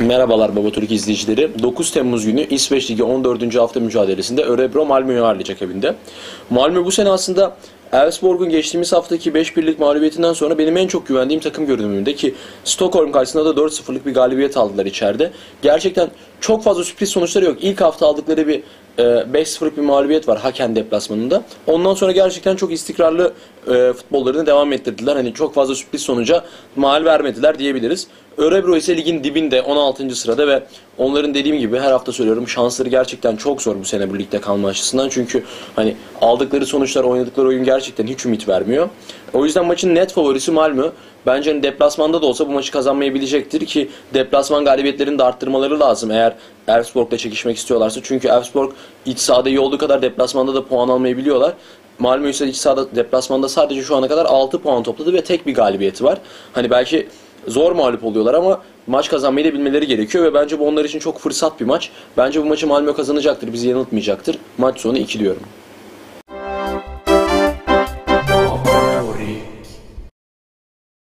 Merhabalar Baba Türk izleyicileri. 9 Temmuz günü İsveç Ligi 14. hafta mücadelesinde Örebro Malmö'yü ağırlayacak evinde. Malmö bu sene aslında Elfsborg'un geçtiğimiz haftaki 5-1'lik mağlubiyetinden sonra benim en çok güvendiğim takım görünümünde ki Stockholm karşısında da 4-0'lık bir galibiyet aldılar içeride. Gerçekten çok fazla sürpriz sonuçları yok. İlk hafta aldıkları bir e, 5-0'lık bir mağlubiyet var Haken deplasmanında. Ondan sonra gerçekten çok istikrarlı e, futbollarını devam ettirdiler. Hani çok fazla sürpriz sonuca mal vermediler diyebiliriz. Örebro ise ligin dibinde 16. sırada ve onların dediğim gibi her hafta söylüyorum şansları gerçekten çok zor bu sene bu ligde kalma açısından. Çünkü hani aldıkları sonuçlar, oynadıkları oyun gerçekten hiç ümit vermiyor. O yüzden maçın net favorisi Malmö. Bence hani deplasmanda da olsa bu maçı kazanmayı bilecektir ki deplasman galibiyetlerini de arttırmaları lazım eğer Elfsborg'la çekişmek istiyorlarsa. Çünkü Elfsborg iç sahada iyi olduğu kadar deplasmanda da puan almayı biliyorlar. Malmö ise iç sahada deplasmanda sadece şu ana kadar 6 puan topladı ve tek bir galibiyeti var. Hani belki zor mağlup oluyorlar ama maç kazanmayı da bilmeleri gerekiyor ve bence bu onlar için çok fırsat bir maç. Bence bu maçı Malmö kazanacaktır, bizi yanıltmayacaktır. Maç sonu 2 diyorum.